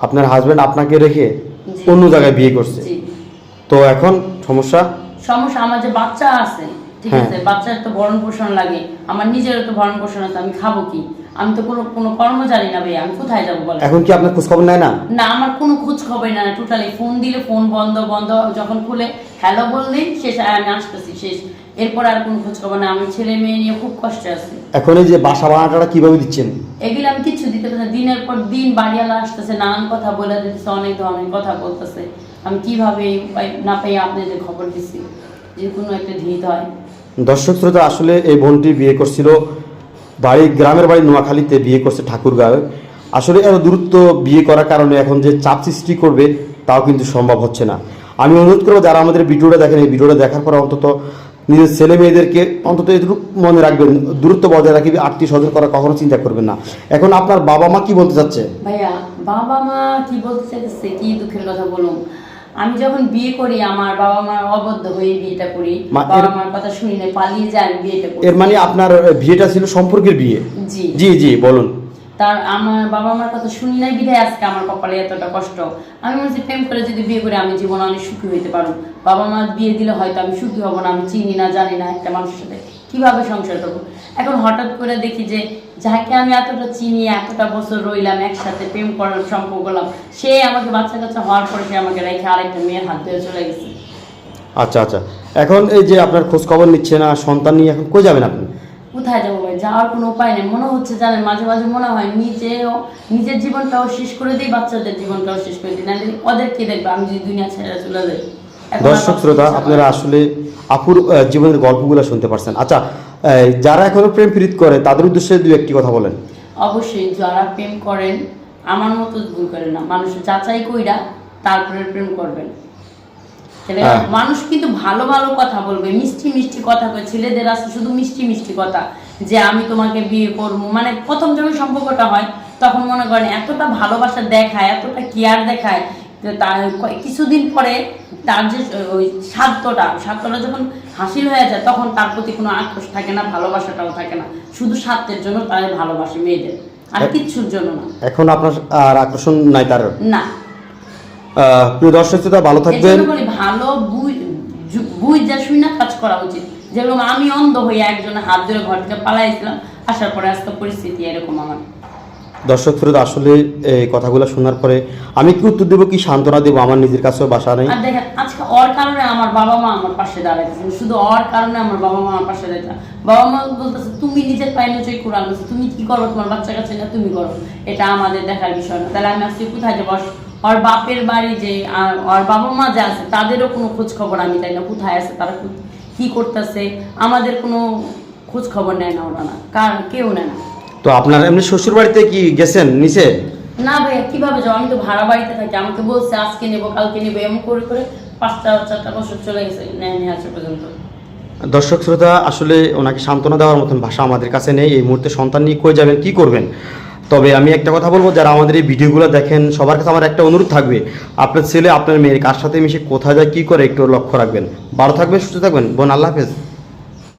আপনার হাজবেন্ড আপনাকে রেখে অন্য জায়গায় বিয়ে করছে। তো এখন সমস্যা? সমস্যা আমার যে বাচ্চা আছে ঠিক হ্যাঁ। আছে বাচ্চার তো ভরণ পোষণ লাগে আমার নিজেরও তো ভরণ পোষণ আছে আমি খাব কি? আমি তো কোনো কোনো কর্ম জানি না ভাইয়া আমি কোথায় যাব বলে এখন কি আপনার খোঁজ খবর নেয় না? না আমার কোনো খোঁজ খবর না টোটালি ফোন দিলে ফোন বন্ধ বন্ধ যখন খুলে হ্যালো বললেই শেষ আমি আসতেছি শেষ। এরপর আর কোনো খোঁজ খবর না আমি ছেলে মেয়ে নিয়ে খুব কষ্টে আছি। এখন এই যে বাসা ভাড়াটা কীভাবে দিচ্ছেন? এগুলো আমি কিচ্ছু দিতে পারছি না। দিনের পর দিন বাড়িওয়ালা আসতেছে নানান কথা বলে দিতেছে অনেক ধরনের কথা বলতেছে। আমি কীভাবে এই উপায় না পেয়ে আপনাদের খবর দিছি যে কোনো একটা ঢিত হয়। দর্শক শ্রোতা আসলে এই বোনটি বিয়ে করছিল বাড়ি, গ্রামের বাড়ি নোয়াখালীতে বিয়ে করছে ঠাকুরগাঁও। আসলে এত দূরত্ব বিয়ে করার কারণে এখন যে চাপ সৃষ্টি করবে, তাও কিন্তু সম্ভব হচ্ছে না। আমি অনুরোধ করব, যারা আমাদের ভিডিওটা দেখেন, এই ভিডিওটা দেখার পর অন্তত নিজের ছেলে মেয়েদেরকে অন্তত এটুকু মনে রাখবেন, দূরত্ব বজায় রাখবে আত্মীয় স্বজন করা কখনো চিন্তা করবেন না। এখন আপনার বাবা মা কি বলতে চাচ্ছে? ভাইয়া, বাবা মা কি বলতে চাইতেছে, কি দুঃখের কথা বলুন? আমি যখন বিয়ে করি আমার বাবা মার অবদ্ধ হয়ে বিয়েটা করি। মা- বাবা মার কথা শুনি না পালিয়ে যায় আমি বিয়েটা করি। এর মানে আপনার বিয়েটা ছিল সম্পর্কের বিয়ে? জি। জি জি বলুন। তার আমার বাবা মার কথা শুনি নাই বিধায় আজকে আমার কপালে এতটা কষ্ট। আমি মনে প্রেম করে যদি বিয়ে করে আমি জীবনে অনেক সুখী হইতে পারব। বাবা মা বিয়ে দিলে হয়তো আমি সুখী হব না আমি চিনি না জানি না একটা মানুষের সাথে কীভাবে সংসার করব? এখন হঠাৎ করে দেখি যে যাকে আমি এতটা চিনি এতটা বছর রইলাম একসাথে প্রেম করার সম্পর্ক করলাম সে আমাকে বাচ্চা কাচ্চা হওয়ার পরে সে আমাকে রেখে আরেকটা মেয়ের হাত ধরে চলে গেছে। আচ্ছা আচ্ছা। এখন এই যে আপনার খোঁজ খবর নিচ্ছে না সন্তান নিয়ে এখন কই যাবেন আপনি? কোথায় যাব ভাই? যাওয়ার কোনো উপায় নেই। মনে হচ্ছে জানেন মাঝে মাঝে মনে হয় নিজেও নিজের জীবনটাও শেষ করে দিই বাচ্চাদের জীবনটাও শেষ করে দিই। নাহলে ওদেরকে দেখবে আমি যদি দুনিয়া ছেড়ে চলে যাই। দর্শক শ্রোতা আপনারা আসলে আপুর জীবনের গল্পগুলো শুনতে পারছেন। আচ্ছা যারা এখনও প্রেম প্রীত করে তাদের উদ্দেশ্যে দু একটি কথা বলেন। অবশ্যই যারা প্রেম করেন আমার মতো ভুল করেন না। মানুষ যাচাই কইরা তারপরে প্রেম করবেন। হ্যাঁ। মানুষ কিন্তু ভালো ভালো কথা বলবে মিষ্টি মিষ্টি কথা কয়। ছেলেদের আছে শুধু মিষ্টি মিষ্টি কথা যে আমি তোমাকে বিয়ে করব। মানে প্রথম যখন সম্পর্কটা হয় তখন মনে করেন এতটা ভালোবাসা দেখায় এতটা কেয়ার দেখায় তার কিছুদিন পরে তার যে ওই স্বার্থটা স্বার্থটা যখন হাসিল হয়ে যায় তখন তার প্রতি কোনো আক্রোশ থাকে না ভালোবাসাটাও থাকে না। শুধু স্বার্থের জন্য তাদের ভালোবাসে মেয়েদের আর। কিচ্ছুর জন্য না। এখন আপনার আর আকর্ষণ নাই তার? না। প্রিয় দর্শক শ্রোতা ভালো থাকবেন। ভালো বুঝ বুঝ যা শুই না কাজ করা উচিত। যেরকম আমি অন্ধ হয়ে একজনের হাত ধরে ঘর থেকে পালাইছিলাম আসার পরে আজকে পরিস্থিতি এরকম আমার। দর্শক শ্রোতা আসলে এই কথাগুলো শোনার পরে আমি কি উত্তর দেবো, কি সান্ত্বনা দেবো আমার নিজের কাছেও বাসা নেই? আজকে ওর কারণে আমার বাবা মা আমার পাশে দাঁড়াইতেছে শুধু ওর কারণে আমার বাবা মা আমার পাশে দাঁড়াইছে বাবা মা বলতেছে, তুমি নিজের পায়ে নিচয় কোরআন বলছো তুমি কি করো? তোমার বাচ্চা কাছে না তুমি করো। এটা আমাদের দেখার বিষয় না। তাহলে আমি আজকে কোথায় যাব? ওর বাপের বাড়ি যে, আর ওর বাবা মা যে আছে, তাদেরও কোনো খোঁজ খবর আমি তাই না। কোথায় আছে? তারা কি করতেছে? আমাদের কোনো খোঁজ খবর নেয় না ওরা না। কার, কেউ নেয় না। তো আপনার এমনি শ্বশুর বাড়িতে কি গেছেন নিচে? না ভাইয়া কীভাবে যাব আমি তো ভাড়া বাড়িতে থাকি। আমাকে বলছে আজকে নেব কালকে নেব। এমন করে করে পাঁচটা চারটা বছর চলে গেছে নেয় নিয়ে পর্যন্ত। দর্শক শ্রোতা আসলে ওনাকে সান্ত্বনা দেওয়ার মতন ভাষা আমাদের কাছে নেই। এই মুহূর্তে সন্তান নিয়ে কই যাবেন কি করবেন? তবে আমি একটা কথা বলব যারা আমাদের এই ভিডিওগুলো দেখেন সবার কাছে আমার একটা অনুরোধ থাকবে। আপনার ছেলে আপনার মেয়ে কার সাথে মিশে কোথায় যায় কী করে একটু লক্ষ্য রাখবেন। ভালো থাকবেন সুস্থ থাকবেন। বোন আল্লাহ হাফেজ।